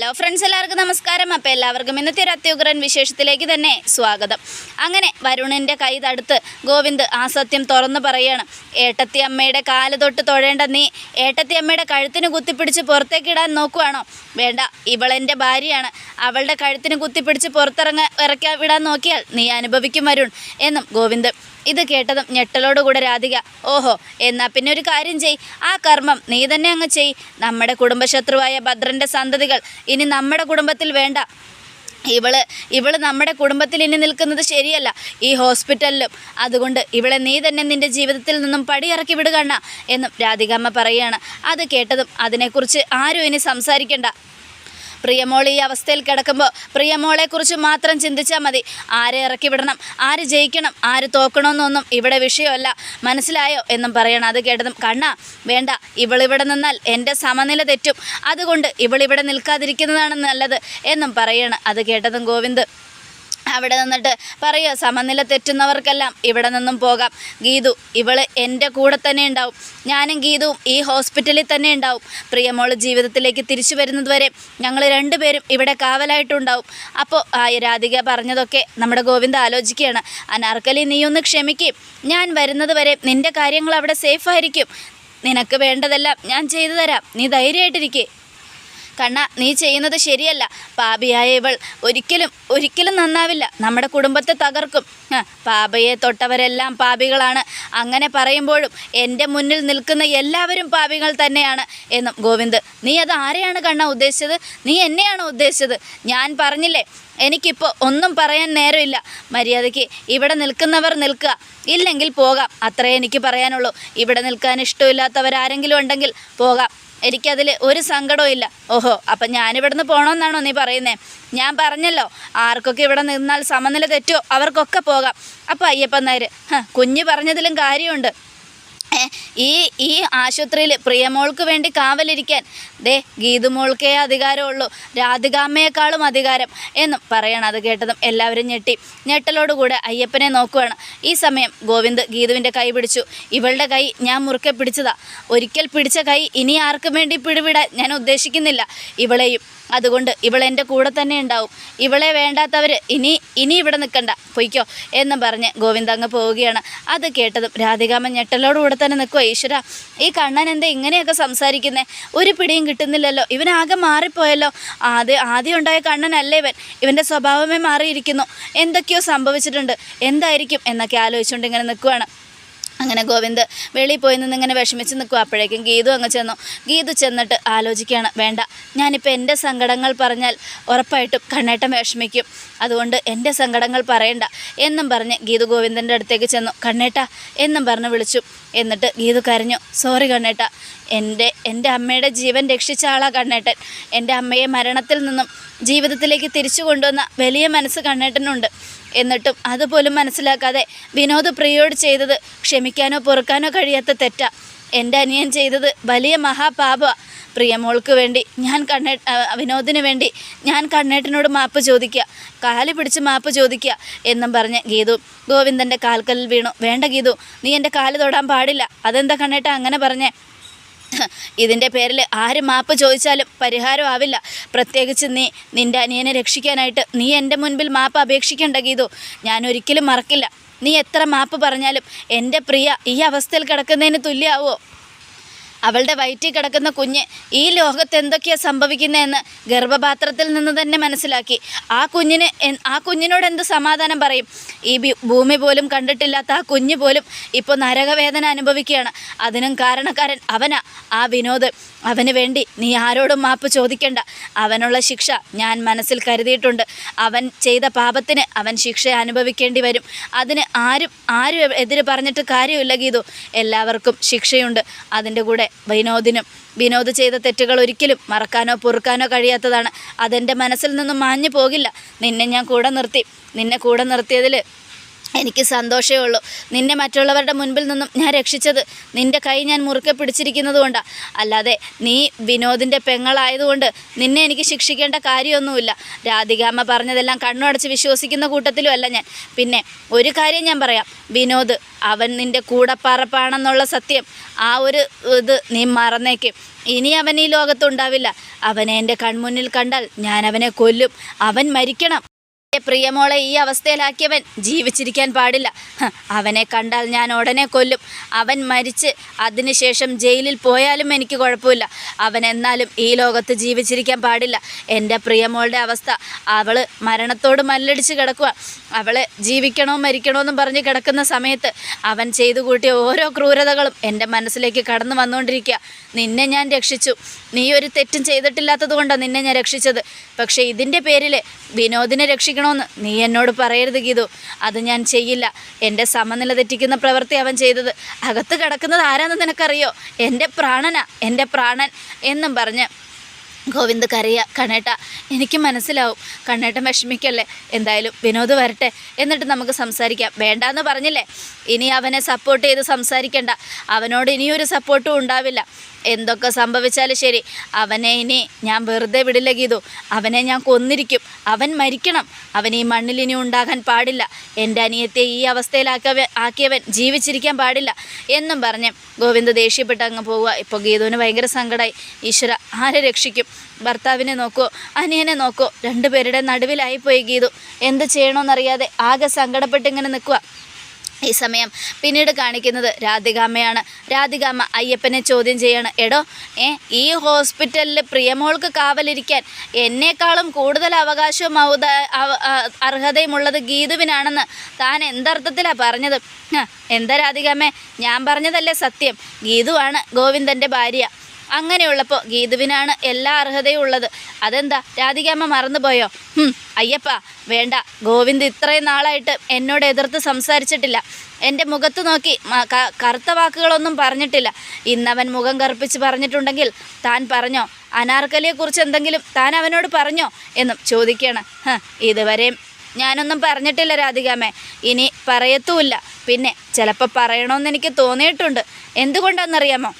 Hello friends എല്ലാവർക്കും നമസ്കാരം. അപ്പോൾ എല്ലാവർക്കും ഇന്നത്തെ ഒരു അത്യുഗ്രൻ വിശേഷത്തിലേക്ക് തന്നെ സ്വാഗതം. അങ്ങനെ വരുണിന്റെ കൈ തടുത്ത് ഗോവിന്ദ് ആ സത്യം തുറന്നു പറയാണ്. ഏട്ടത്തി അമ്മയുടെ കാൽ തൊട്ട് തൊഴേണ്ട നീ ഏട്ടത്തി അമ്മയുടെ കഴുത്തിന് കുത്തിപ്പിടിച്ച് പുറത്തേക്കിടാൻ നോക്കുവാണോ? വേണ്ട ഇവളെന്റെ ഭാര്യയാണ്. അവളുടെ കഴുത്തിന് കുത്തിപ്പിടിച്ച് പുറത്തിറങ്ങ ഇറക്കാൻ വിടാൻ നോക്കിയാൽ നീ അനുഭവിക്കും വരുൺ എന്നും ഗോവിന്ദ് ഇത് കേട്ടതും ഞെട്ടലോടുകൂടെ രാധിക ഓഹോ എന്നാ പിന്നെ ഒരു കാര്യം ചെയ്. ആ കർമ്മം നീ തന്നെ അങ്ങ് ചെയ്. നമ്മുടെ കുടുംബശത്രുവായ ഭദ്രന്റെ സന്തതികൾ ഇനി നമ്മുടെ കുടുംബത്തിൽ വേണ്ട. ഇവൾ ഇവൾ നമ്മുടെ കുടുംബത്തിൽ ഇനി നിൽക്കുന്നത് ശരിയല്ല. ഈ ഹോസ്പിറ്റലിലും അതുകൊണ്ട് ഇവളെ നീ തന്നെ നിന്റെ ജീവിതത്തിൽ നിന്നും പടിയിറക്കി വിടുകണ്ണ എന്നും രാധികമ്മ പറയുകയാണ്. അത് കേട്ടതും അതിനെക്കുറിച്ച് ആരും ഇനി സംസാരിക്കണ്ട. പ്രിയമോൾ ഈ അവസ്ഥയിൽ കിടക്കുമ്പോൾ പ്രിയമോളെക്കുറിച്ച് മാത്രം ചിന്തിച്ചാൽ മതി. ആരെ ഇറക്കി വിടണം? ആര് ജയിക്കണം? ആര് തോക്കണമെന്നൊന്നും ഇവിടെ വിഷയമല്ല. മനസ്സിലായോ എന്നും പറയണം. അത് കേട്ടതും കണ്ണ വേണ്ട. ഇവളിവിടെ നിന്നാൽ എന്റെ സമനില തെറ്റും. അതുകൊണ്ട് ഇവളിവിടെ നിൽക്കാതിരിക്കുന്നതാണ് നല്ലത് എന്നും പറയണം. അത് കേട്ടതും ഗോവിന്ദ്. അവിടെ നിന്നിട്ട് പറയുക സമനില തെറ്റുന്നവർക്കെല്ലാം ഇവിടെ നിന്നും പോകാം. ഗീതു ഇവൾ എന്റെ കൂടെ തന്നെ ഉണ്ടാവും. ഞാനും ഗീതുവും ഈ ഹോസ്പിറ്റലിൽ തന്നെ ഉണ്ടാവും. പ്രിയമോൾ ജീവിതത്തിലേക്ക് തിരിച്ചു വരുന്നതുവരെ ഞങ്ങൾ രണ്ടുപേരും ഇവിടെ കാവലായിട്ടുണ്ടാവും. അപ്പോൾ രാധിക പറഞ്ഞതൊക്കെ നമ്മുടെ ഗോവിന്ദ ആലോചിക്കുകയാണ്. അനാർക്കലി നീ ഒന്ന് ക്ഷമിക്കും. ഞാൻ വരുന്നത് വരെ നിന്റെ കാര്യങ്ങൾ അവിടെ സേഫായിരിക്കും നിനക്ക് വേണ്ടതെല്ലാം ഞാൻ ചെയ്തു തരാം. നീ ധൈര്യമായിട്ടിരിക്കേ. കണ്ണ നീ ചെയ്യുന്നത് ശരിയല്ല. പാപിയായ ഇവൾ ഒരിക്കലും ഒരിക്കലും നന്നാവില്ല. നമ്മുടെ കുടുംബത്തെ തകർക്കും. പാപയെ തൊട്ടവരെല്ലാം പാപികളാണ്. അങ്ങനെ പറയുമ്പോഴും എന്റെ മുന്നിൽ നിൽക്കുന്ന എല്ലാവരും പാപികൾ തന്നെയാണ് എന്നും ഗോവിന്ദ് നീ അത് ആരെയാണ് കണ്ണ ഉദ്ദേശിച്ചത്? നീ എന്നെയാണ് ഉദ്ദേശിച്ചത്? ഞാൻ പറഞ്ഞില്ലേ എനിക്കിപ്പോൾ ഒന്നും പറയാൻ നേരമില്ല. മര്യാദയ്ക്ക് ഇവിടെ നിൽക്കുന്നവർ നിൽക്കുക. ഇല്ലെങ്കിൽ പോകാം. അത്രേ എനിക്ക് പറയാനുള്ളൂ. ഇവിടെ നിൽക്കാൻ ഇഷ്ടമില്ലാത്തവരാരെങ്കിലും ഉണ്ടെങ്കിൽ പോകാം. എനിക്കതിൽ ഒരു സങ്കടവും ഇല്ല. ഓഹോ അപ്പം ഞാനിവിടുന്ന് പോകണമെന്നാണോ നീ പറയുന്നേ? ഞാൻ പറഞ്ഞല്ലോ ആർക്കൊക്കെ ഇവിടെ നിന്നാൽ സമനില തെറ്റോ അവർക്കൊക്കെ പോകാം. അപ്പോൾ അയ്യപ്പൻ നായർ കുഞ്ഞ് പറഞ്ഞതിലും കാര്യമുണ്ട്. ഈ ഈ ആശുപത്രിയിൽ പ്രിയമോൾക്ക് വേണ്ടി കാവലിരിക്കാൻ ദേ ഗീതുമോൾക്കേ അധികാരമുള്ളൂ രാധികാമ്മയെക്കാളും അധികാരം എന്നും പറയണം അത് കേട്ടതും എല്ലാവരും ഞെട്ടി. ഞെട്ടലോടുകൂടെ അയ്യപ്പനെ നോക്കുകയാണ് ഈ സമയം ഗോവിന്ദ് ഗീതുവിന്റെ കൈ പിടിച്ചു. ഇവളുടെ കൈ ഞാൻ മുറുക്കെ പിടിച്ചതാ. ഒരിക്കൽ പിടിച്ച കൈ ഇനി ആർക്കും വേണ്ടി പിടിവിടാൻ ഞാൻ ഉദ്ദേശിക്കുന്നില്ല. ഇവളെയും അതുകൊണ്ട് ഇവൾ എന്റെ കൂടെ തന്നെ ഉണ്ടാവും. ഇവളെ വേണ്ടാത്തവർ ഇനി ഇനി ഇവിടെ നിൽക്കണ്ട. പൊയ്ക്കോ എന്ന് പറഞ്ഞ് ഗോവിന്ദ് അങ്ങ് പോവുകയാണ്. അത് കേട്ടതും രാധികാമ്മ ഞെട്ടലോടുകൂടെ തന്നെ നിൽക്കുക ഈശ്വര ഈ കണ്ണൻ എന്താ ഇങ്ങനെയൊക്കെ സംസാരിക്കുന്നത് ഒരു പിടിയും കിട്ടുന്നില്ലല്ലോ. ഇവനാകെ മാറിപ്പോയല്ലോ. ആദ്യം ആദ്യം ഉണ്ടായ കണ്ണനല്ലേ ഇവൻ. ഇവന്റെ സ്വഭാവമേ മാറിയിരിക്കുന്നു. എന്തൊക്കെയോ സംഭവിച്ചിട്ടുണ്ട്. എന്തായിരിക്കും എന്നൊക്കെ ആലോചിച്ചുകൊണ്ട് ഇങ്ങനെ നിൽക്കുവാണ്. അങ്ങനെ ഗോവിന്ദ് വെളിയിൽ പോയി നിന്ന് ഇങ്ങനെ വിഷമിച്ച് നിൽക്കും അപ്പോഴേക്കും ഗീതു അങ്ങ് ചെന്നു. ഗീതു ചെന്നിട്ട് ആലോചിക്കുകയാണ്. വേണ്ട ഞാനിപ്പോൾ എന്റെ സങ്കടങ്ങൾ പറഞ്ഞാൽ ഉറപ്പായിട്ടും കണ്ണേട്ടൻ വിഷമിക്കും. അതുകൊണ്ട് എന്റെ സങ്കടങ്ങൾ പറയണ്ട എന്നും പറഞ്ഞ് ഗീതു ഗോവിന്ദന്റെ അടുത്തേക്ക് ചെന്നു. കണ്ണേട്ട എന്നും പറഞ്ഞ് വിളിച്ചു. എന്നിട്ട് ഗീതു കരഞ്ഞു. സോറി കണ്ണേട്ട എന്റെ എന്റെ അമ്മയുടെ ജീവൻ രക്ഷിച്ച ആളാ കണ്ണേട്ടൻ. എന്റെ അമ്മയെ മരണത്തിൽ നിന്നും ജീവിതത്തിലേക്ക് തിരിച്ചു കൊണ്ടുവന്ന വലിയ മനസ്സ് കണ്ണേട്ടനുണ്ട്. എന്നിട്ടും അതുപോലും മനസ്സിലാക്കാതെ വിനോദ് പ്രിയോട് ചെയ്തത് ക്ഷമിക്കാനോ പൊറുക്കാനോ കഴിയാത്ത തെറ്റ. എന്റെ അനിയൻ ചെയ്തത് വലിയ മഹാപാപ. പ്രിയമോൾക്ക് വേണ്ടി ഞാൻ കണ്ണേ വിനോദിന് വേണ്ടി ഞാൻ കണ്ണേട്ടനോട് മാപ്പ് ചോദിക്കുക. കാലി പിടിച്ച് മാപ്പ് ചോദിക്കുക എന്നും പറഞ്ഞ് ഗീതു ഗോവിന്ദന്റെ കാൽക്കല്ലിൽ വീണു. വേണ്ട ഗീതു നീ എന്റെ കാൽ തൊടാൻ പാടില്ല. അതെന്താ കണ്ണേട്ട അങ്ങനെ പറഞ്ഞേ? ഇതിന്റെ പേരിൽ ആര് മാപ്പ് ചോദിച്ചാലും പരിഹാരം ആവില്ല. പ്രത്യേകിച്ച് നീ നിന്റെ അനിയനെ രക്ഷിക്കാനായിട്ട് നീ എന്റെ മുൻപിൽ മാപ്പ് അപേക്ഷിക്കേണ്ട ഗീതു. ഞാൻ ഒരിക്കലും മറക്കില്ല. നീ എത്ര മാപ്പ് പറഞ്ഞാലും എന്റെ പ്രിയ ഈ അവസ്ഥയിൽ കിടക്കുന്നതിന് തുല്യമാവോ അവളുടെ വയറ്റിൽ കിടക്കുന്ന കുഞ്ഞ് ഈ ലോകത്ത് എന്തൊക്കെയാണ് സംഭവിക്കുന്നതെന്ന് ഗർഭപാത്രത്തിൽ നിന്ന് തന്നെ മനസ്സിലാക്കി. ആ കുഞ്ഞിന് ആ കുഞ്ഞിനോട് എന്ത് സമാധാനം പറയും? ഈ ഭൂമി പോലും കണ്ടിട്ടില്ലാത്ത ആ കുഞ്ഞ് പോലും ഇപ്പോൾ നരകവേദന അനുഭവിക്കുകയാണ്. അതിനും കാരണക്കാരൻ അവനാ ആ വിനോദ്. അവന് വേണ്ടി നീ ആരോടും മാപ്പ് ചോദിക്കണ്ട. അവനുള്ള ശിക്ഷ ഞാൻ മനസ്സിൽ കരുതിയിട്ടുണ്ട്. അവൻ ചെയ്ത പാപത്തിന് അവൻ ശിക്ഷ അനുഭവിക്കേണ്ടി വരും. അതിന് ആരും ആരും എതിര് പറഞ്ഞിട്ട് കാര്യമില്ല ഗീതു. എല്ലാവർക്കും ശിക്ഷയുണ്ട്. അതിന്റെ കൂടെ വിനോദിനും വിനോദ് ചെയ്ത തെറ്റുകൾ ഒരിക്കലും മറക്കാനോ പൊറുക്കാനോ കഴിയാത്തതാണ്. അതെന്റെ മനസ്സിൽ നിന്നും മാഞ്ഞു പോകില്ല. നിന്നെ ഞാൻ കൂടെ നിർത്തി. നിന്നെ കൂടെ നിർത്തിയതിൽ എനിക്ക് സന്തോഷമേ ഉള്ളൂ. നിന്നെ മറ്റുള്ളവരുടെ മുൻപിൽ നിന്നും ഞാൻ രക്ഷിച്ചത്. നിന്റെ കൈ ഞാൻ മുറുക്കെ പിടിച്ചിരിക്കുന്നത് കൊണ്ടാണ് അല്ലാതെ നീ വിനോദിന്റെ പെങ്ങളായതുകൊണ്ട് നിന്നെ എനിക്ക് ശിക്ഷിക്കേണ്ട കാര്യമൊന്നുമില്ല. രാധികാമ്മ പറഞ്ഞതെല്ലാം കണ്ണുടച്ച് വിശ്വസിക്കുന്ന കൂട്ടത്തിലും അല്ല ഞാൻ. പിന്നെ ഒരു കാര്യം ഞാൻ പറയാം. വിനോദ് അവൻ നിന്റെ കൂടപ്പറപ്പാണെന്നുള്ള സത്യം. ആ ഒരു ഇത് നീ മറന്നേക്കും. ഇനി അവൻ ഈ ലോകത്തുണ്ടാവില്ല. അവനെ എന്റെ കൺമുന്നിൽ കണ്ടാൽ ഞാൻ അവനെ കൊല്ലും. അവൻ മരിക്കണം. എന്റെ പ്രിയമോളെ ഈ അവസ്ഥയിലാക്കിയവൻ ജീവിച്ചിരിക്കാൻ പാടില്ല. അവനെ കണ്ടാൽ ഞാൻ ഉടനെ കൊല്ലും. അവൻ മരിച്ച് അതിനുശേഷം ജയിലിൽ പോയാലും എനിക്ക് കുഴപ്പമില്ല. അവൻ എന്നാലും ഈ ലോകത്ത് ജീവിച്ചിരിക്കാൻ പാടില്ല. എന്റെ പ്രിയമോളുടെ അവസ്ഥ അവൾ മരണത്തോട് മല്ലടിച്ച് കിടക്കുക. അവളെ ജീവിക്കണോ മരിക്കണോ എന്നും പറഞ്ഞ് കിടക്കുന്ന സമയത്ത് അവൻ ചെയ്തു കൂട്ടിയ ഓരോ ക്രൂരതകളും എന്റെ മനസ്സിലേക്ക് കടന്നു വന്നുകൊണ്ടിരിക്കുക. നിന്നെ ഞാൻ രക്ഷിച്ചു. നീ ഒരു തെറ്റും ചെയ്തിട്ടില്ലാത്തത് കൊണ്ടാണ് നിന്നെ ഞാൻ രക്ഷിച്ചത്. പക്ഷേ ഇതിന്റെ പേരിൽ വിനോദിനെ രക്ഷിക്കണമെന്ന് നീ എന്നോട് പറയരുത് ഗീതു. അത് ഞാൻ ചെയ്യില്ല. എന്റെ സമനില തെറ്റിക്കുന്ന പ്രവൃത്തി അവൻ ചെയ്തത്. അകത്ത് കിടക്കുന്നത് ആരാന്ന് നിനക്കറിയോ? എന്റെ പ്രാണനാ എന്റെ പ്രാണൻ എന്നും പറഞ്ഞ് ഗോവിന്ദ് കരയ കണ്ണേട്ട എനിക്ക് മനസ്സിലാവും. കണ്ണേട്ടൻ വിഷമിക്കല്ലേ? എന്തായാലും വിനോദ് വരട്ടെ. എന്നിട്ട് നമുക്ക് സംസാരിക്കാം. വേണ്ടാന്ന് പറഞ്ഞില്ലേ? ഇനി അവനെ സപ്പോർട്ട് ചെയ്ത് സംസാരിക്കണ്ട. അവനോട് ഇനിയൊരു സപ്പോർട്ടും ഉണ്ടാവില്ല. എന്തൊക്കെ സംഭവിച്ചാലും ശരി. അവനെ ഇനി ഞാൻ വെറുതെ വിടില്ല ഗീതു. അവനെ ഞാൻ കൊന്നിരിക്കും. അവൻ മരിക്കണം. അവൻ ഈ മണ്ണിൽ ഇനി ഉണ്ടാകാൻ പാടില്ല. എന്റെ അനിയത്തെ ഈ അവസ്ഥയിലാക്കവ ആക്കിയവൻ ജീവിച്ചിരിക്കാൻ പാടില്ല എന്നും പറഞ്ഞ് ഗോവിന്ദ് ദേഷ്യപ്പെട്ട് അങ്ങ് പോവുക. ഇപ്പോൾ ഗീതുവിന് ഭയങ്കര സങ്കടമായി ഈശ്വര ആരെ രക്ഷിക്കും? ഭർത്താവിനെ നോക്കോ അനിയനെ നോക്കോ. രണ്ടുപേരുടെ നടുവിലായിപ്പോയി ഗീതു. എന്ത് ചെയ്യണമെന്നറിയാതെ ആകെ സങ്കടപ്പെട്ട് ഇങ്ങനെ നിൽക്കുക. ഈ സമയം പിന്നീട് കാണിക്കുന്നത് രാധികാമ്മയാണ്. രാധികാമ്മ അയ്യപ്പനെ ചോദ്യം ചെയ്യാണ് എടോ ഏ ഈ ഹോസ്പിറ്റലിൽ പ്രിയമോൾക്ക് കാവലിരിക്കാൻ എന്നേക്കാളും കൂടുതൽ അവകാശവും ഔദ അർഹതയുമുള്ളത് ഗീതുവിനാണെന്ന് താൻ എന്തർത്ഥത്തിലാണ് പറഞ്ഞത്? എന്താ രാധികാമ്മേ ഞാൻ പറഞ്ഞതല്ലേ സത്യം. ഗീതുവാണ് ഗോവിന്ദന്റെ ഭാര്യ. അങ്ങനെയുള്ളപ്പോൾ ഗീതുവിനാണ് എല്ലാ അർഹതയും ഉള്ളത് അതെന്താ? രാധികാമ്മ മറന്നുപോയോ? അയ്യപ്പ വേണ്ട. ഗോവിന്ദ് ഇത്രയും നാളായിട്ട് എന്നോട് എതിർത്ത് സംസാരിച്ചിട്ടില്ല. എന്റെ മുഖത്ത് നോക്കി കറുത്ത വാക്കുകളൊന്നും പറഞ്ഞിട്ടില്ല. ഇന്നവൻ മുഖം കറുപ്പിച്ച് പറഞ്ഞിട്ടുണ്ടെങ്കിൽ താൻ പറഞ്ഞോ? അനാർക്കലിയെക്കുറിച്ച് എന്തെങ്കിലും താൻ അവനോട് പറഞ്ഞോ? എന്നും ചോദിക്കുകയാണ് ഇതുവരെയും ഞാനൊന്നും പറഞ്ഞിട്ടില്ല രാധികാമ്മേ ഇനി പറയത്തുമില്ല. പിന്നെ ചിലപ്പോൾ പറയണമെന്ന് എനിക്ക് തോന്നിയിട്ടുണ്ട്. എന്തുകൊണ്ടാണെന്നറിയാമോ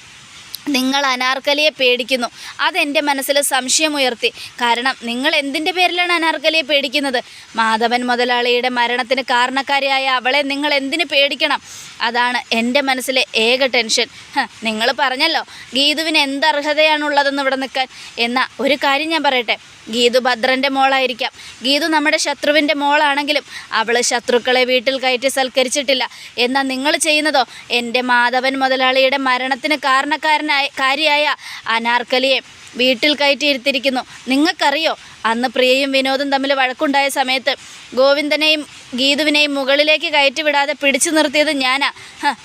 നിങ്ങൾ അനാർക്കലിയെ പേടിക്കുന്നു. അതെന്റെ മനസ്സിൽ സംശയമുയർത്തി കാരണം നിങ്ങൾ എന്തിന്റെ പേരിലാണ് അനാർക്കലിയെ പേടിക്കുന്നത്? മാധവൻ മുതലാളിയുടെ മരണത്തിന് കാരണക്കാരിയായ അവളെ നിങ്ങൾ എന്തിനു പേടിക്കണം? അതാണ് എന്റെ മനസ്സിലെ ഏക ടെൻഷൻ. നിങ്ങൾ പറഞ്ഞല്ലോ ഗീതുവിന് എന്ത് അർഹതയാണുള്ളതെന്ന് ഇവിടെ നിൽക്കാൻ. എന്നാൽ ഒരു കാര്യം ഞാൻ പറയട്ടെ ഗീതു ഭദ്രന്റെ മോളായിരിക്കാം. ഗീതു നമ്മുടെ ശത്രുവിന്റെ മോളാണെങ്കിലും അവൾ ശത്രുക്കളെ വീട്ടിൽ കയറ്റി സൽക്കരിച്ചിട്ടില്ല. എന്നാൽ നിങ്ങൾ ചെയ്യുന്നതോ? എന്റെ മാധവൻ മുതലാളിയുടെ മരണത്തിന് കാരണക്കാരനായ കാരിയായ അനാർക്കലിയെ വീട്ടിൽ കയറ്റി ഇരുത്തിയിരിക്കുന്നു നിങ്ങൾക്കറിയോ? അന്ന് പ്രിയയും വിനോദും തമ്മിൽ വഴക്കുണ്ടായ സമയത്ത് ഗോവിന്ദനെയും ഗീതുവിനെയും മുകളിലേക്ക് കയറ്റി വിടാതെ പിടിച്ചു നിർത്തിയത് ഞാനാ.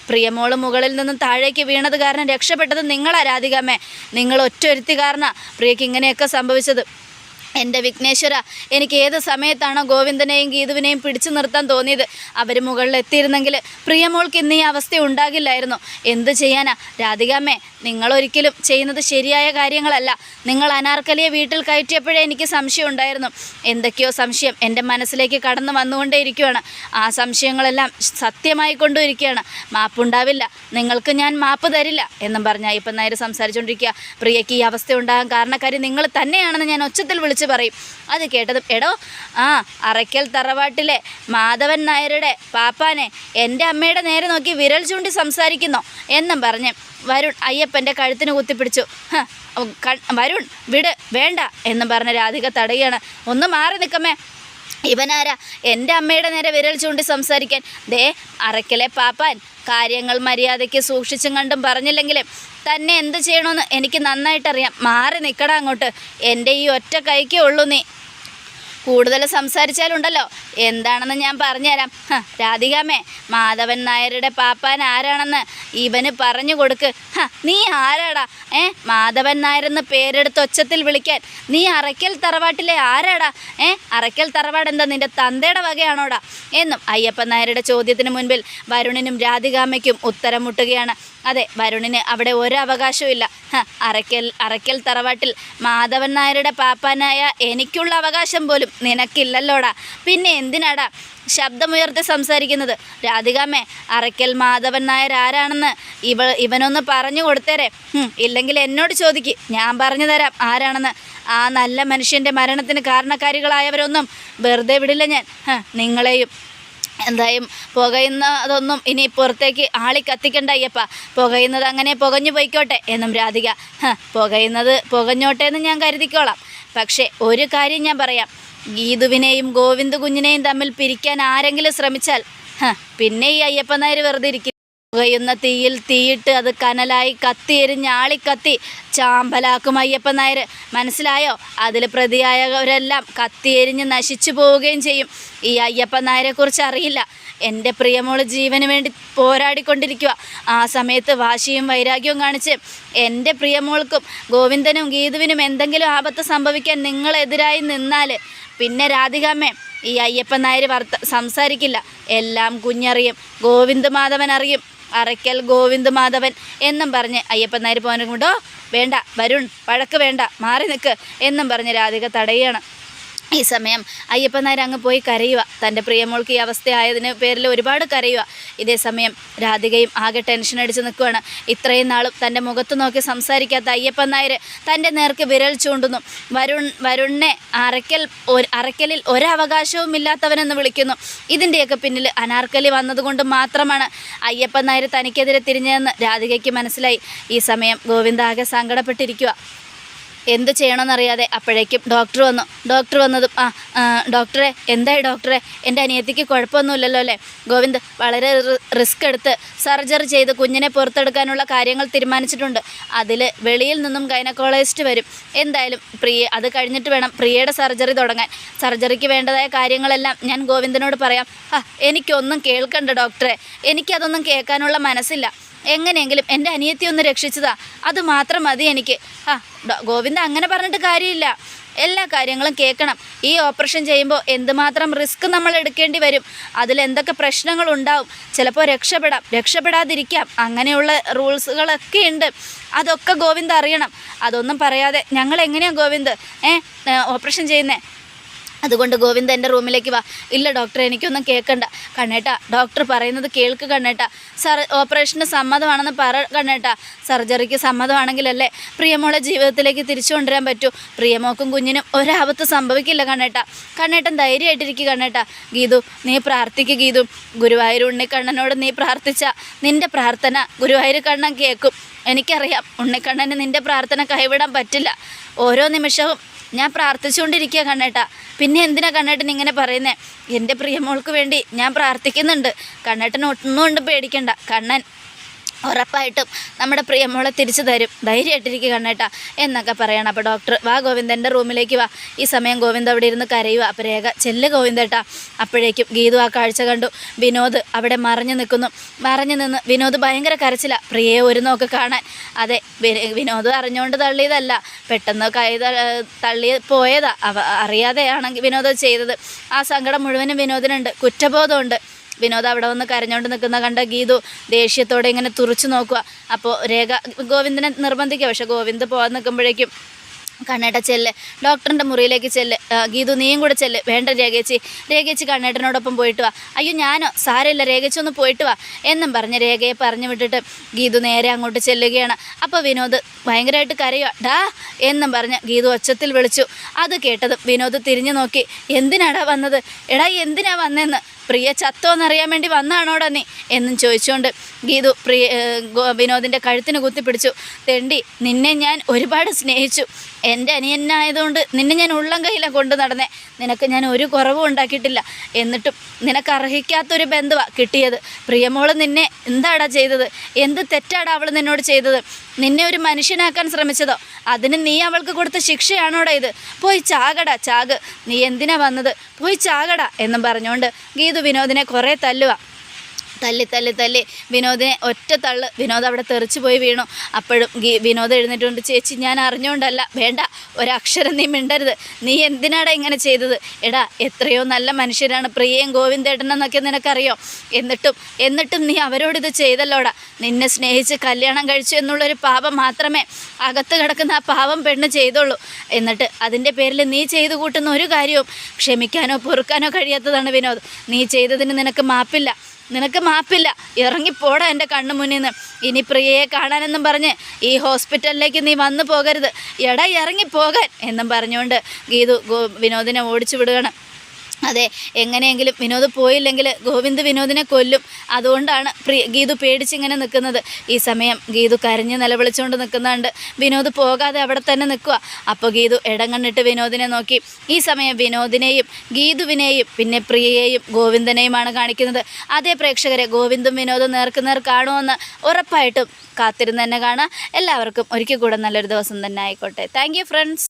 പ്രിയമോൾ മുകളിൽ നിന്നും താഴേക്ക് വീണത് കാരണം രക്ഷപ്പെട്ടത് നിങ്ങളാ രാധികാമ്മേ. നിങ്ങൾ ഒറ്റൊരുത്തി കാരണ പ്രിയയ്ക്ക് ഇങ്ങനെയൊക്കെ സംഭവിച്ചത്. എന്റെ വിഘ്നേശ്വര എനിക്ക് ഏത് സമയത്താണോ ഗോവിന്ദനെയും ഗീതുവിനെയും പിടിച്ചു നിർത്താൻ തോന്നിയത്? അവർ മുകളിൽ എത്തിയിരുന്നെങ്കിൽ പ്രിയമോൾക്ക് ഇന്ന് ഈ അവസ്ഥ ഉണ്ടാകില്ലായിരുന്നു. എന്തു ചെയ്യാനാ? രാധികാമ്മേ നിങ്ങളൊരിക്കലും ചെയ്യുന്നത് ശരിയായ കാര്യങ്ങളല്ല. നിങ്ങൾ അനാർക്കലിയെ വീട്ടിൽ കയറ്റിയപ്പോഴേ എനിക്ക് സംശയം ഉണ്ടായിരുന്നു. എന്തൊക്കെയോ സംശയം എന്റെ മനസ്സിലേക്ക് കടന്നു വന്നുകൊണ്ടേയിരിക്കുകയാണ് ആ സംശയങ്ങളെല്ലാം സത്യമായി കൊണ്ടുമിരിക്കുകയാണ് മാപ്പുണ്ടാവില്ല. നിങ്ങൾക്ക് ഞാൻ മാപ്പ് തരില്ല എന്നും പറഞ്ഞ ഇപ്പം നേരെ സംസാരിച്ചുകൊണ്ടിരിക്കുക. പ്രിയയ്ക്ക് ഈ അവസ്ഥ ഉണ്ടാകാൻ കാരണക്കാരി നിങ്ങൾ തന്നെയാണെന്ന് ഞാൻ ഒച്ചത്തിൽ വിളിച്ച് പറയും. അത് കേട്ടതും എടോ ആ അറയ്ക്കൽ തറവാട്ടിലെ മാധവൻ നായരുടെ പാപ്പാനെ എന്റെ അമ്മയുടെ നേരെ നോക്കി വിരൽ ചൂണ്ടി സംസാരിക്കുന്നോ എന്നും പറഞ്ഞ് വരുൺ അയ്യപ്പന്റെ കഴുത്തിന് കുത്തിപ്പിടിച്ചു. വരുൺ വിട് വേണ്ട എന്നും പറഞ്ഞ് രാധിക തടയുകയാണ്. ഒന്ന് മാറി നിൽക്കമ്മേ. ഇവനാരാ? എന്റെ അമ്മയുടെ നേരെ വിരൽ ചൂണ്ടി സംസാരിക്കാൻ. ദേ അറയ്ക്കലെ പാപ്പാൻ. കാര്യങ്ങൾ മര്യാദയ്ക്ക് സൂക്ഷിച്ചും കണ്ടും പറഞ്ഞില്ലെങ്കിലും തന്നെ എന്ത് ചെയ്യണമെന്ന് എനിക്ക് നന്നായിട്ടറിയാം. മാറി നിൽക്കടാ അങ്ങോട്ട്. എന്റെ ഈ ഒറ്റ കൈക്കേ ഉള്ളൂ നീ. കൂടുതൽ സംസാരിച്ചാലുണ്ടല്ലോ. എന്താണെന്ന് ഞാൻ പറഞ്ഞുതരാം. രാധികാമേ മാധവൻ നായരുടെ പാപ്പാൻ ആരാണെന്ന് ഇവന് പറഞ്ഞു കൊടുക്ക്. നീ ആരാടാ? ഏ മാധവൻ നായരെന്ന് പേരെടുത്ത് ഒച്ചത്തിൽ വിളിക്കാൻ. നീ അറയ്ക്കൽ തറവാട്ടിലെ ആരാടാ? ഏ അറയ്ക്കൽ തറവാട് എന്താ നിന്റെ തന്തയുടെ വകയാണോടാ? എന്നും അയ്യപ്പൻ നായരുടെ ചോദ്യത്തിന് മുൻപിൽ വരുണിനും രാധികാമയ്ക്കും ഉത്തരം മുട്ടുകയാണ്. അതെ വരുണിന് അവിടെ ഒരു അവകാശവും ഇല്ല അറയ്ക്കൽ അറയ്ക്കൽ തറവാട്ടിൽ മാധവൻ നായരുടെ പാപ്പാനായ എനിക്കുള്ള അവകാശം പോലും നിനക്കില്ലല്ലോടാ. പിന്നെ എന്തിനാടാ ശബ്ദമുയർത്തി സംസാരിക്കുന്നത്? രാധികാമ്മേ അറയ്ക്കൽ മാധവൻ നായർ ആരാണെന്ന് ഇവ ഇവനൊന്ന് പറഞ്ഞു കൊടുത്തേരെ. ഇല്ലെങ്കിൽ എന്നോട് ചോദിക്ക്. ഞാൻ പറഞ്ഞു തരാം ആരാണെന്ന്. ആ നല്ല മനുഷ്യന്റെ മരണത്തിന് കാരണക്കാരികളായവരൊന്നും വെറുതെ വിടില്ല ഞാൻ. നിങ്ങളെയും എന്തായും പുകയുന്നതൊന്നും ഇനി പുറത്തേക്ക് ആളി കത്തിക്കണ്ട അയ്യപ്പ. പുകയുന്നത് അങ്ങനെ പുകഞ്ഞു പോയിക്കോട്ടെ എന്നും രാധിക. പുകയുന്നത് പുകഞ്ഞോട്ടെ എന്ന് ഞാൻ കരുതിക്കോളാം. പക്ഷേ ഒരു കാര്യം ഞാൻ പറയാം. ഗീതുവിനെയും ഗോവിന്ദ് കുഞ്ഞിനെയും തമ്മിൽ പിരിക്കാൻ ആരെങ്കിലും ശ്രമിച്ചാൽ പിന്നെ ഈ അയ്യപ്പ നായർ വെറുതെ ഇരിക്കും. പുകയുന്ന തീയിൽ തീയിട്ട് അത് കനലായി കത്തി എരിഞ്ഞ് ആളിക്കത്തി ചാമ്പലാക്കും അയ്യപ്പൻ നായർ മനസ്സിലായോ? അതിൽ പ്രതിയായവരെല്ലാം കത്തിയെരിഞ്ഞ് നശിച്ചു പോവുകയും ചെയ്യും. ഈ അയ്യപ്പൻ നായരെ കുറിച്ച് അറിയില്ല. എന്റെ പ്രിയമോൾ ജീവന് വേണ്ടി പോരാടിക്കൊണ്ടിരിക്കുക ആ സമയത്ത് വാശിയും വൈരാഗ്യവും കാണിച്ച് എന്റെ പ്രിയമോൾക്കും ഗോവിന്ദനും ഗീതുവിനും എന്തെങ്കിലും ആപത്ത് സംഭവിക്കാൻ നിങ്ങളെതിരായി നിന്നാൽ പിന്നെ രാധികാമ്മേ ഈ അയ്യപ്പൻ നായർ വർത്ത സംസാരിക്കില്ല. എല്ലാം കുഞ്ഞറിയും. ഗോവിന്ദ് മാധവൻ അറിയും. അറയ്ക്കൽ ഗോവിന്ദ് മാധവൻ എന്നും പറഞ്ഞ് അയ്യപ്പൻ നായർ പോകാനും കൊണ്ടോ വേണ്ട വരുൺ വഴക്ക് വേണ്ട മാറി നിൽക്ക് എന്നും പറഞ്ഞ് രാധിക തടയുകയാണ്. ഈ സമയം അയ്യപ്പനായർ അങ്ങ് പോയി കരയുക തന്റെ പ്രിയമോൾക്ക് ഈ അവസ്ഥയായതിന് പേരിൽ ഒരുപാട് കരയുക ഇതേ സമയം രാധികയും ആകെ ടെൻഷൻ അടിച്ച് നിൽക്കുകയാണ് ഇത്രയും നാളും തന്റെ മുഖത്ത് നോക്കി സംസാരിക്കാത്ത അയ്യപ്പനായർ തന്റെ നേർക്ക് വിരൽ ചൂണ്ടുന്നു. വരുൺ വരുണിനെ അറയ്ക്കൽ അറയ്ക്കലിൽ ഒരവകാശവും ഇല്ലാത്തവനെന്ന് വിളിക്കുന്നു. ഇതിന്റെയൊക്കെ പിന്നിൽ അനാർക്കലി വന്നതുകൊണ്ട് മാത്രമാണ് അയ്യപ്പനായർ തനിക്കെതിരെ തിരിഞ്ഞതെന്ന് രാധികയ്ക്ക് മനസ്സിലായി. ഈ സമയം ഗോവിന്ദ ആകെ സങ്കടപ്പെട്ടിരിക്കുക എന്ത് ചെയ്യണമെന്നറിയാതെ അപ്പോഴേക്കും ഡോക്ടർ വന്നു. ഡോക്ടർ വന്നതും ആ ഡോക്ടറെ എന്തായി ഡോക്ടറെ? എന്റെ അനിയത്തിക്ക് കുഴപ്പമൊന്നുമില്ലല്ലോ അല്ലേ? ഗോവിന്ദ് വളരെ റിസ്ക് എടുത്ത് സർജറി ചെയ്ത് കുഞ്ഞിനെ പുറത്തെടുക്കാനുള്ള കാര്യങ്ങൾ തീരുമാനിച്ചിട്ടുണ്ട്. അതിൽ വെളിയിൽ നിന്നും ഗൈനക്കോളജിസ്റ്റ് വരും. എന്തായാലും പ്രിയ അത് കഴിഞ്ഞിട്ട് വേണം പ്രിയയുടെ സർജറി തുടങ്ങാൻ. സർജറിക്ക് വേണ്ടതായ കാര്യങ്ങളെല്ലാം ഞാൻ ഗോവിന്ദനോട് പറയാം. ആ എനിക്കൊന്നും കേൾക്കണ്ട ഡോക്ടറെ. എനിക്കതൊന്നും കേൾക്കാനുള്ള മനസ്സില്ല. എങ്ങനെയെങ്കിലും എന്റെ അനിയത്തി ഒന്ന് രക്ഷിച്ചതാ. അത് മാത്രം മതി എനിക്ക്. ആ ഗോവിന്ദ അങ്ങനെ പറഞ്ഞിട്ട് കാര്യമില്ല. എല്ലാ കാര്യങ്ങളും കേൾക്കണം. ഈ ഓപ്പറേഷൻ ചെയ്യുമ്പോൾ എന്തുമാത്രം റിസ്ക് നമ്മൾ എടുക്കേണ്ടി വരും? അതിൽ എന്തൊക്കെ പ്രശ്നങ്ങൾ ഉണ്ടാവും? ചിലപ്പോൾ രക്ഷപ്പെടാം. രക്ഷപ്പെടാതിരിക്കാം. അങ്ങനെയുള്ള റൂൾസുകളൊക്കെ ഉണ്ട്. അതൊക്കെ ഗോവിന്ദ് അറിയണം. അതൊന്നും പറയാതെ ഞങ്ങൾ എങ്ങനെയാണ് ഗോവിന്ദ്? ഏ ഓപ്പറേഷൻ ചെയ്യുന്നേ? അതുകൊണ്ട് ഗോവിന്ദ എന്റെ റൂമിലേക്ക് വാ. ഇല്ല ഡോക്ടർ എനിക്കൊന്നും കേൾക്കണ്ട. കണ്ണേട്ട ഡോക്ടർ പറയുന്നത് കേൾക്ക് കണ്ണേട്ട. സർ ഓപ്പറേഷന് സമ്മതമാണെന്ന് പറ കണ്ണേട്ട. സർജറിക്ക് സമ്മതമാണെങ്കിലല്ലേ പ്രിയമോളെ ജീവിതത്തിലേക്ക് തിരിച്ചു കൊണ്ടുവരാൻ പറ്റൂ? പ്രിയമോക്കും കുഞ്ഞിനും ഒരാപത്ത് സംഭവിക്കില്ല കണ്ണേട്ട. കണ്ണേട്ടൻ ധൈര്യമായിട്ടിരിക്കുക കണ്ണേട്ട. ഗീതു നീ പ്രാർത്ഥിക്കുക ഗീതു. ഗുരുവായൂർ ഉണ്ണിക്കണ്ണനോട് നീ പ്രാർത്ഥിച്ച നിന്റെ പ്രാർത്ഥന ഗുരുവായൂർ കണ്ണൻ കേൾക്കും. എനിക്കറിയാം ഉണ്ണിക്കണ്ണന് നിന്റെ പ്രാർത്ഥന കൈവിടാൻ പറ്റില്ല. ഓരോ നിമിഷവും ഞാൻ പ്രാർത്ഥിച്ചുകൊണ്ടിരിക്കുക കണ്ണേട്ട. പിന്നെ എന്തിനാ കണ്ണേട്ടൻ ഇങ്ങനെ പറയുന്നത് എന്റെ പ്രിയമോൾക്ക് വേണ്ടി ഞാൻ പ്രാർത്ഥിക്കുന്നുണ്ട്. കണ്ണേട്ടൻ ഒന്നും കൊണ്ട് പേടിക്കണ്ട. കണ്ണൻ ഉറപ്പായിട്ടും നമ്മുടെ പ്രിയമോളെ തിരിച്ചു തരും. ധൈര്യമായിട്ടിരിക്കുക കണ്ണേട്ടാ എന്നൊക്കെ പറയണം. അപ്പോൾ ഡോക്ടർ വാ ഗോവിന്ദന്റെ റൂമിലേക്ക് വാ. ഈ സമയം ഗോവിന്ദ് അവിടെ ഇരുന്ന് കരയുക. അപ്പോൾ രേഖ ചെല്ല് ഗോവിന്ദേട്ടാ. അപ്പോഴേക്കും ഗീതു ആ കാഴ്ച കണ്ടു. വിനോദ് അവിടെ മറഞ്ഞു നിൽക്കുന്നു. മറഞ്ഞു നിന്ന് വിനോദ് ഭയങ്കര കരച്ചില്ല പ്രിയയെ ഒരു നോക്ക് കാണാൻ. അതെ വിനോദ് അറിഞ്ഞുകൊണ്ട് തള്ളിയതല്ല. പെട്ടെന്ന് കൈ തള്ളി പോയതാ. അറിയാതെയാണെങ്കിൽ വിനോദ് ചെയ്തത്. ആ സങ്കടം മുഴുവനും വിനോദിനുണ്ട്. കുറ്റബോധമുണ്ട്. വിനോദ് അവിടെ വന്ന് കരഞ്ഞുകൊണ്ട് നിൽക്കുന്ന കണ്ട ഗീതു ദേഷ്യത്തോടെ ഇങ്ങനെ തുറച്ചു നോക്കുക. അപ്പോൾ രേഖ ഗോവിന്ദനെ നിർബന്ധിക്കുക. പക്ഷേ ഗോവിന്ദ് പോകാൻ നിൽക്കുമ്പോഴേക്കും കണ്ണേട്ട ചെല്ല്. ഡോക്ടറിന്റെ മുറിയിലേക്ക് ചെല്ല്. ഗീതു നീയും കൂടെ ചെല്ല്. വേണ്ട രേഖേച്ചി. രേഖേച്ചി കണ്ണേട്ടനോടൊപ്പം പോയിട്ട് വാ. അയ്യോ ഞാനോ? സാരമില്ല രേഖേച്ചി ഒന്ന് പോയിട്ട് വാ. എന്നും പറഞ്ഞ് രേഖയെ പറഞ്ഞു വിട്ടിട്ട് ഗീതു നേരെ അങ്ങോട്ട് ചെല്ലുകയാണ്. അപ്പോൾ വിനോദ് ഭയങ്കരമായിട്ട് കരയുക ഡാ എന്നും പറഞ്ഞ് ഗീതു ഒച്ചത്തിൽ വിളിച്ചു. അത് കേട്ടതും വിനോദ് തിരിഞ്ഞു നോക്കി. എന്തിനാടാ വന്നത്? എടാ എന്തിനാ വന്നതെന്ന് പ്രിയ ചത്തോന്നറിയാൻ വേണ്ടി വന്നാണോടാ നീ? എന്നും ചോദിച്ചുകൊണ്ട് ഗീതു പ്രിയ വിനോദിന്റെ കഴുത്തിന് കുത്തിപ്പിടിച്ചു. തെണ്ടി നിന്നെ ഞാൻ ഒരുപാട് സ്നേഹിച്ചു. എന്റെ അനിയനായതുകൊണ്ട് നിന്നെ ഞാൻ ഉള്ളം കയ്യിലാണ് കൊണ്ട് നടന്നേ. നിനക്ക് ഞാൻ ഒരു കുറവും ഉണ്ടാക്കിയിട്ടില്ല. എന്നിട്ടും നിനക്ക് അർഹിക്കാത്തൊരു ബന്ധുവാണ് കിട്ടിയത്. പ്രിയമോൾ നിന്നെ എന്താടാ ചെയ്തത്? എന്ത് തെറ്റാടാ അവൾ നിന്നോട് ചെയ്തത്? നിന്നെ ഒരു മനുഷ്യനാക്കാൻ ശ്രമിച്ചതോ? അതിന് നീ അവൾക്ക് കൊടുത്ത ശിക്ഷയാണോടാ ഇത്? പോയി ചാകടാ ചാക്. നീ എന്തിനാ വന്നത്? പോയി ചാകടാ എന്നും പറഞ്ഞുകൊണ്ട് ഗീതു വിനോദിനെ കുറേ തല്ലുക തല്ലി തല്ലി തല്ലി. വിനോദിനെ ഒറ്റ തള്ള്. വിനോദ് അവിടെ തെറിച്ചു പോയി വീണു. അപ്പോഴും വിനോദ് എഴുന്നേറ്റുകൊണ്ട് ചേച്ചി ഞാൻ അറിഞ്ഞുകൊണ്ടല്ല വേണ്ട ഒരക്ഷരം നീ മിണ്ടരുത്. നീ എന്തിനാടാ ഇങ്ങനെ ചെയ്തത്? എടാ എത്രയോ നല്ല മനുഷ്യരാണ്. പ്രിയയും ഗോവിന്ദേട്ടനെന്നൊക്കെ നിനക്കറിയോ? എന്നിട്ടും എന്നിട്ടും നീ അവരോട് ഇത് ചെയ്തല്ലോടാ. നിന്നെ സ്നേഹിച്ച് കല്യാണം കഴിച്ചു എന്നുള്ളൊരു പാപം മാത്രമേ അകത്ത് കിടക്കുന്ന ആ പാവം പെണ്ണ് ചെയ്തുള്ളൂ. എന്നിട്ട് അതിന്റെ പേരിൽ നീ ചെയ്തു കൂട്ടുന്ന ഒരു കാര്യവും ക്ഷമിക്കാനോ പൊറുക്കാനോ കഴിയാത്തതാണ് വിനോദ്. നീ ചെയ്തതിന് നിനക്ക് മാപ്പില്ല. നിനക്ക് മാപ്പില്ല. ഇറങ്ങിപ്പോടാ എന്റെ കണ്ണു മുന്നിൽ നിന്ന് ഇനി പ്രിയയെ കാണാനെന്നും പറഞ്ഞ് ഈ ഹോസ്പിറ്റലിലേക്ക് നീ വന്നു പോകരുത്. എടാ ഇറങ്ങിപ്പോകാൻ എന്നും പറഞ്ഞുകൊണ്ട് ഗീതു വിനോദിനെ ഓടിച്ചു വിടുകയാണ്. അതെ എങ്ങനെയെങ്കിലും വിനോദ് പോയില്ലെങ്കിൽ ഗോവിന്ദ് വിനോദിനെ കൊല്ലും. അതുകൊണ്ടാണ് പ്രിയ ഗീതു പേടിച്ചിങ്ങനെ നിൽക്കുന്നത്. ഈ സമയം ഗീതു കരഞ്ഞ് നിലവിളിച്ചുകൊണ്ട് നിൽക്കുന്നുണ്ട്. വിനോദ് പോകാതെ അവിടെ തന്നെ നിൽക്കുക. അപ്പോൾ ഗീതു ഇടം കണ്ടിട്ട് വിനോദിനെ നോക്കി. ഈ സമയം വിനോദിനെയും ഗീതുവിനെയും പിന്നെ പ്രിയയെയും ഗോവിന്ദനെയുമാണ് കാണിക്കുന്നത്. അതേ പ്രേക്ഷകരെ ഗോവിന്ദും വിനോദും നേർക്ക് നേർ കാണുമെന്ന് ഉറപ്പായിട്ടും കാത്തിരുന്ന് തന്നെ കാണാം എല്ലാവർക്കും ഒരിക്കൽ കൂടെ നല്ലൊരു ദിവസം തന്നെ ആയിക്കോട്ടെ. Thank friends